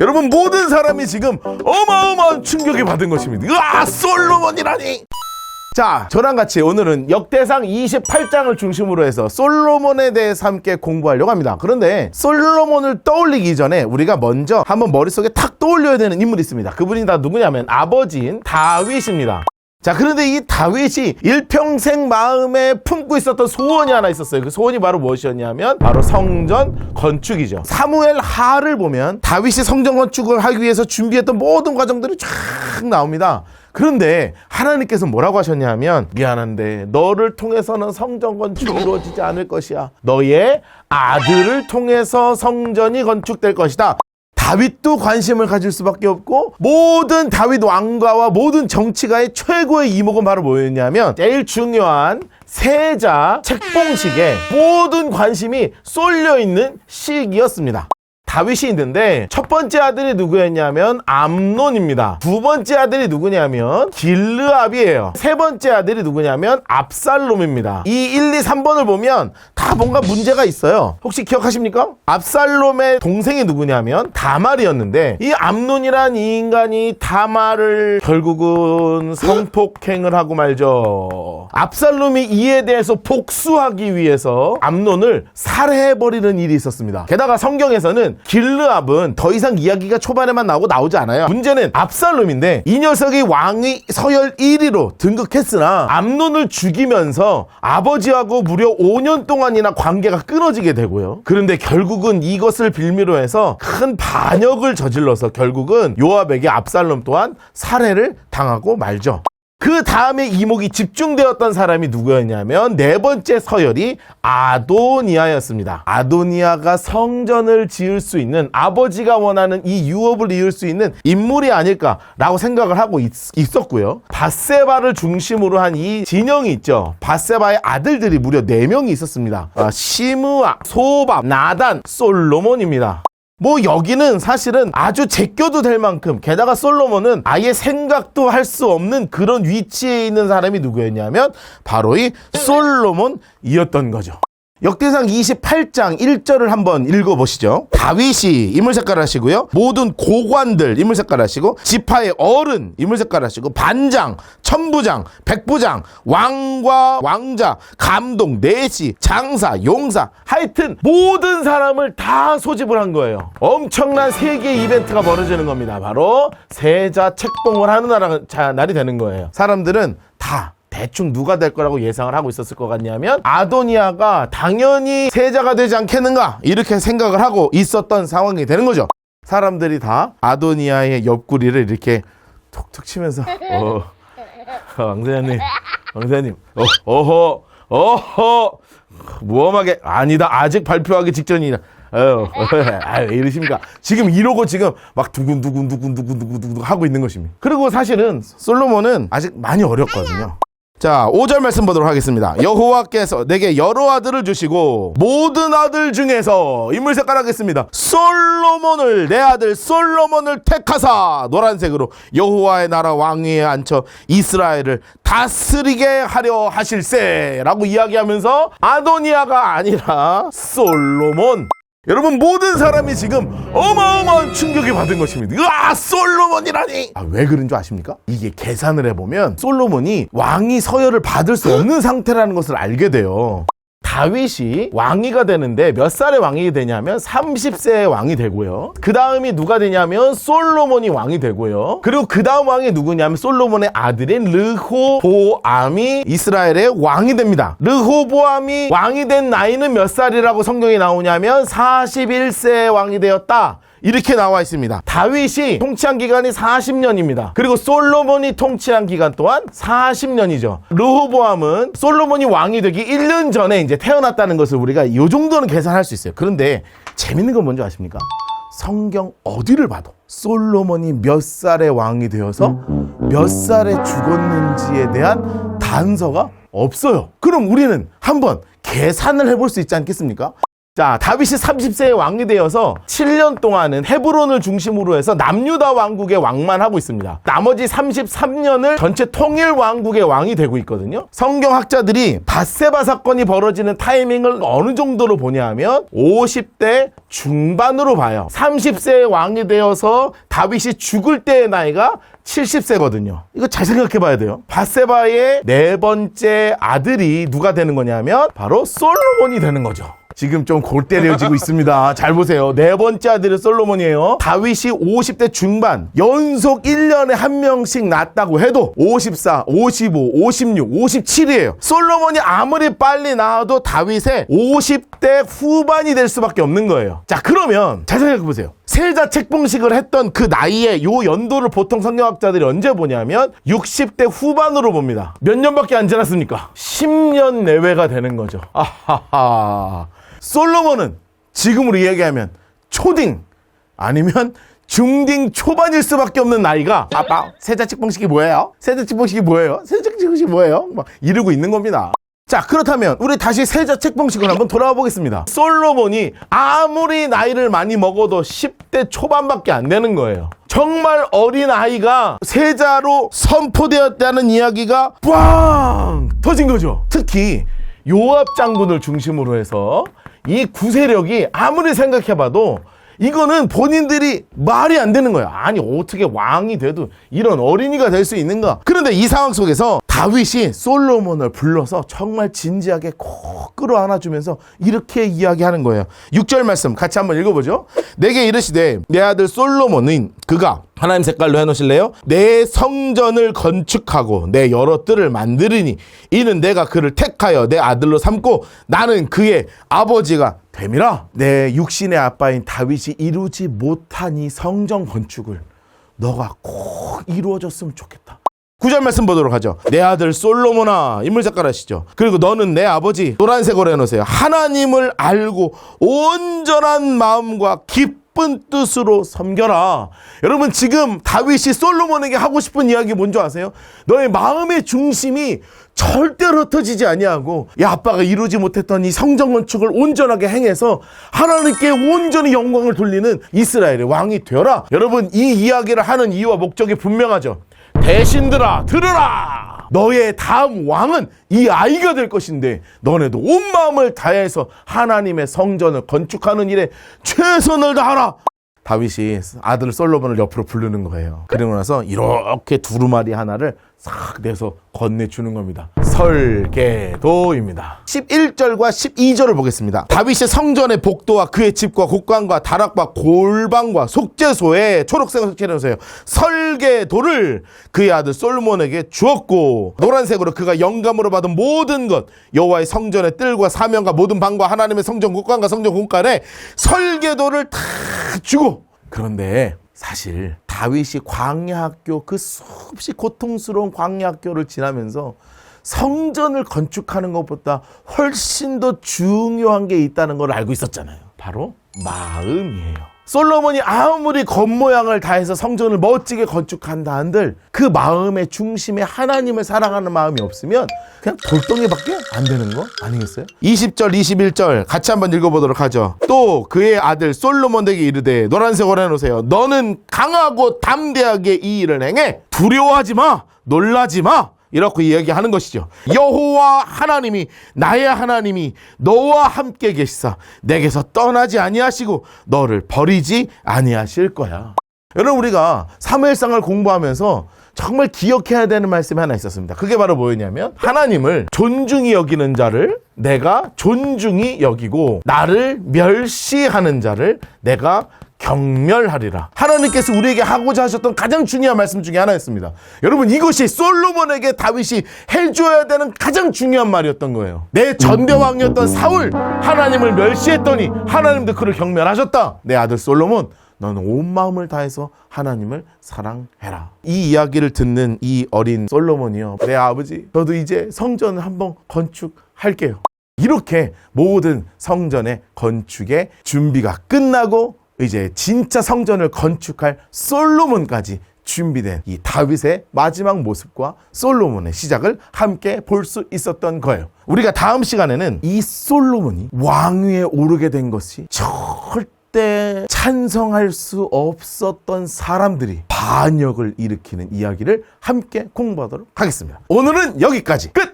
여러분 모든 사람이 지금 어마어마한 충격을 받은 것입니다. 으아 솔로몬이라니! 자, 저랑 같이 오늘은 역대상 28장을 중심으로 해서 솔로몬에 대해서 함께 공부하려고 합니다. 그런데 솔로몬을 떠올리기 전에 우리가 먼저 한번 머릿속에 탁 떠올려야 되는 인물이 있습니다. 그분이 다 누구냐면 아버지인 다윗입니다. 자, 그런데 이 다윗이 일평생 마음에 품고 있었던 소원이 하나 있었어요. 그 소원이 바로 무엇이었냐면 바로 성전 건축이죠. 사무엘 하를 보면 다윗이 성전 건축을 하기 위해서 준비했던 모든 과정들이 쫙 나옵니다. 그런데 하나님께서 뭐라고 하셨냐면 미안한데 너를 통해서는 성전 건축이 이루어지지 않을 것이야. 너의 아들을 통해서 성전이 건축될 것이다. 다윗도 관심을 가질 수밖에 없고 모든 다윗 왕가와 모든 정치가의 최고의 이목은 바로 뭐였냐면 제일 중요한 세자 책봉식에 모든 관심이 쏠려 있는 시기였습니다. 다윗이 있는데 첫 번째 아들이 누구였냐면 암논입니다. 두 번째 아들이 누구냐면 길르압이에요. 세 번째 아들이 누구냐면 압살롬입니다. 이 1, 2, 3번을 보면 다 뭔가 문제가 있어요. 혹시 기억하십니까? 압살롬의 동생이 누구냐면 다말이었는데 이 암논이란 이 인간이 다말을 결국은 성폭행을 하고 말죠. 압살롬이 이에 대해서 복수하기 위해서 암논을 살해해버리는 일이 있었습니다. 게다가 성경에서는 길르압은 더 이상 이야기가 초반에만 나오고 나오지 않아요. 문제는 압살롬인데 이 녀석이 왕의 서열 1위로 등극했으나 암논을 죽이면서 아버지하고 무려 5년 동안이나 관계가 끊어지게 되고요. 그런데 결국은 이것을 빌미로 해서 큰 반역을 저질러서 결국은 요압에게 압살롬 또한 살해를 당하고 말죠. 그 다음에 이목이 집중되었던 사람이 누구였냐면 네 번째 서열이 아도니아였습니다. 아도니아가 성전을 지을 수 있는 아버지가 원하는 이 유업을 이을 수 있는 인물이 아닐까라고 생각을 하고 있, 었고요 바세바를 중심으로 한 이 진영이 있죠. 바세바의 아들들이 무려 네명이 있었습니다. 아, 시므아, 소밥, 나단, 솔로몬입니다. 뭐 여기는 사실은 아주 제껴도 될 만큼 게다가 솔로몬은 아예 생각도 할 수 없는 그런 위치에 있는 사람이 누구였냐면 바로 이 솔로몬이었던 거죠. 역대상 28장 1절을 한번 읽어보시죠. 다윗이 인물 색깔 하시고요. 모든 고관들 인물 색깔 하시고 지파의 어른 인물 색깔 하시고 반장, 천부장, 백부장, 왕과 왕자, 감독, 내시, 장사, 용사 하여튼 모든 사람을 다 소집을 한 거예요. 엄청난 세계 이벤트가 벌어지는 겁니다. 바로 세자 책봉을 하는 날이 되는 거예요. 사람들은 다 대충 누가 될 거라고 예상을 하고 있었을 것 같냐면 아도니아가 당연히 세자가 되지 않겠는가 이렇게 생각을 하고 있었던 상황이 되는 거죠. 사람들이 다 아도니아의 옆구리를 이렇게 톡톡 치면서 어, 왕사님, 왕사님, 어, 어허, 어허, 무엄하게 아니다 아직 발표하기 직전이다. 아유, 아유, 왜 이러십니까? 지금 이러고 지금 막 두근두근 두근두근 두근두근 하고 있는 것입니다. 그리고 사실은 솔로몬은 아직 많이 어렸거든요. 자, 5절 말씀 보도록 하겠습니다. 여호와께서 내게 여러 아들을 주시고 모든 아들 중에서 인물 색깔 하겠습니다. 솔로몬을 내 아들 솔로몬을 택하사 노란색으로 여호와의 나라 왕위에 앉혀 이스라엘을 다스리게 하려 하실세라고 이야기하면서 아도니아가 아니라 솔로몬 여러분 모든 사람이 지금 어마어마한 충격을 받은 것입니다. 으아 솔로몬이라니! 아, 왜 그런 줄 아십니까? 이게 계산을 해보면 솔로몬이 왕이 서열을 받을 수 없는 상태라는 것을 알게 돼요. 다윗이 왕위가 되는데 몇 살에 왕이 되냐면 30세에 왕이 되고요. 그 다음이 누가 되냐면 솔로몬이 왕이 되고요. 그리고 그 다음 왕이 누구냐면 솔로몬의 아들인 르호보암이 이스라엘의 왕이 됩니다. 르호보암이 왕이 된 나이는 몇 살이라고 성경에 나오냐면 41세에 왕이 되었다. 이렇게 나와 있습니다. 다윗이 통치한 기간이 40년입니다. 그리고 솔로몬이 통치한 기간 또한 40년이죠. 르호보암은 솔로몬이 왕이 되기 1년 전에 이제 태어났다는 것을 우리가 이 정도는 계산할 수 있어요. 그런데 재밌는 건 뭔지 아십니까? 성경 어디를 봐도 솔로몬이 몇 살에 왕이 되어서 몇 살에 죽었는지에 대한 단서가 없어요. 그럼 우리는 한번 계산을 해볼 수 있지 않겠습니까? 자, 다윗이 30세의 왕이 되어서 7년 동안은 헤브론을 중심으로 해서 남유다 왕국의 왕만 하고 있습니다. 나머지 33년을 전체 통일 왕국의 왕이 되고 있거든요. 성경학자들이 바세바 사건이 벌어지는 타이밍을 어느 정도로 보냐 하면 50대 중반으로 봐요. 30세의 왕이 되어서 다윗이 죽을 때의 나이가 70세거든요. 이거 잘 생각해 봐야 돼요. 바세바의 네 번째 아들이 누가 되는 거냐면 바로 솔로몬이 되는 거죠. 지금 좀 골 때려지고 있습니다. 잘 보세요. 네 번째 아들은 솔로몬이에요. 다윗이 50대 중반, 연속 1년에 한 명씩 낳았다고 해도 54, 55, 56, 57이에요. 솔로몬이 아무리 빨리 낳아도 다윗의 50대 후반이 될 수밖에 없는 거예요. 자, 그러면 잘 생각해 보세요. 세자 책봉식을 했던 그 나이에 요 연도를 보통 성경학자들이 언제 보냐면 60대 후반으로 봅니다. 몇 년밖에 안 지났습니까? 10년 내외가 되는 거죠. 아하하. 솔로몬은 지금으로 이야기하면 초딩 아니면 중딩 초반일 수밖에 없는 나이가 아빠 세자 책봉식이 뭐예요? 세자 책봉식이 뭐예요? 세자 책봉식이 뭐예요? 막 이러고 있는 겁니다. 자 그렇다면 우리 다시 세자 책봉식을 한번 돌아와 보겠습니다. 솔로몬이 아무리 나이를 많이 먹어도 10대 초반밖에 안 되는 거예요. 정말 어린 아이가 세자로 선포되었다는 이야기가 꽝 터진 거죠. 특히 요압 장군을 중심으로 해서 이 구세력이 아무리 생각해봐도 이거는 본인들이 말이 안 되는 거야. 아니 어떻게 왕이 돼도 이런 어린이가 될 수 있는가? 그런데 이 상황 속에서 다윗이 솔로몬을 불러서 정말 진지하게 콕 끌어 안아주면서 이렇게 이야기하는 거예요. 6절 말씀 같이 한번 읽어보죠. 내게 이르시되 내 아들 솔로몬은 그가 하나님 색깔로 해놓으실래요? 내 성전을 건축하고 내 여러 뜰을 만들으니 이는 내가 그를 택하여 내 아들로 삼고 나는 그의 아버지가 됨이라 내 육신의 아빠인 다윗이 이루지 못한 이 성전 건축을 너가 꼭 이루어졌으면 좋겠다. 구절 말씀 보도록 하죠. 내 아들 솔로몬아 인물 작가 하시죠. 그리고 너는 내 아버지 노란색으로 해놓으세요. 하나님을 알고 온전한 마음과 깊 은 뜻으로 섬겨라. 여러분 지금 다윗이 솔로몬에게 하고 싶은 이야기 뭔지 아세요? 너의 마음의 중심이 절대로 흩어지지 아니하고 야 아빠가 이루지 못했던 이 성전 건축을 온전하게 행해서 하나님께 온전히 영광을 돌리는 이스라엘의 왕이 되어라. 여러분 이 이야기를 하는 이유와 목적이 분명하죠. 대신들아 들으라 너의 다음 왕은 이 아이가 될 것인데 너네도 온 마음을 다해서 하나님의 성전을 건축하는 일에 최선을 다하라. 다윗이 아들 솔로몬을 옆으로 부르는 거예요. 그러고 나서 이렇게 두루마리 하나를 싹 내서 건네주는 겁니다. 설계도입니다. 11절과 12절을 보겠습니다. 다윗의 성전의 복도와 그의 집과 곡관과 다락과 골방과 속죄소에 초록색을 색칠해놓으세요. 설계도를 그의 아들 솔로몬에게 주었고 노란색으로 그가 영감으로 받은 모든 것 여호와의 성전의 뜰과 사명과 모든 방과 하나님의 성전 곡관과 성전 공간에 설계도를 다 주고 그런데 사실 다윗이 광야 학교 그 수없이 고통스러운 광야 학교를 지나면서 성전을 건축하는 것보다 훨씬 더 중요한 게 있다는 걸 알고 있었잖아요. 바로 마음이에요. 솔로몬이 아무리 겉모양을 다해서 성전을 멋지게 건축한다 한들 그 마음의 중심에 하나님을 사랑하는 마음이 없으면 그냥 돌덩이밖에 안 되는 거 아니겠어요? 20절 21절 같이 한번 읽어보도록 하죠. 또 그의 아들 솔로몬에게 이르되 노란색으로 해놓으세요. 너는 강하고 담대하게 이 일을 행해. 두려워하지 마. 놀라지 마 이렇게 이야기하는 것이죠. 여호와 하나님이 나의 하나님이 너와 함께 계시사 내게서 떠나지 아니하시고 너를 버리지 아니하실 거야. 여러분 우리가 사무엘상을 공부하면서 정말 기억해야 되는 말씀이 하나 있었습니다. 그게 바로 뭐였냐면 하나님을 존중히 여기는 자를 내가 존중히 여기고 나를 멸시하는 자를 내가 경멸하리라. 하나님께서 우리에게 하고자 하셨던 가장 중요한 말씀 중에 하나였습니다. 여러분 이것이 솔로몬에게 다윗이 해줘야 되는 가장 중요한 말이었던 거예요. 내 전대왕이었던 사울 하나님을 멸시했더니 하나님도 그를 경멸하셨다. 내 아들 솔로몬 너는 온 마음을 다해서 하나님을 사랑해라. 이 이야기를 듣는 이 어린 솔로몬이요. 내 아버지, 저도 이제 성전을 한번 건축할게요. 이렇게 모든 성전의 건축의 준비가 끝나고 이제 진짜 성전을 건축할 솔로몬까지 준비된 이 다윗의 마지막 모습과 솔로몬의 시작을 함께 볼 수 있었던 거예요. 우리가 다음 시간에는 이 솔로몬이 왕위에 오르게 된 것이 절대 찬성할 수 없었던 사람들이 반역을 일으키는 이야기를 함께 공부하도록 하겠습니다. 오늘은 여기까지 끝!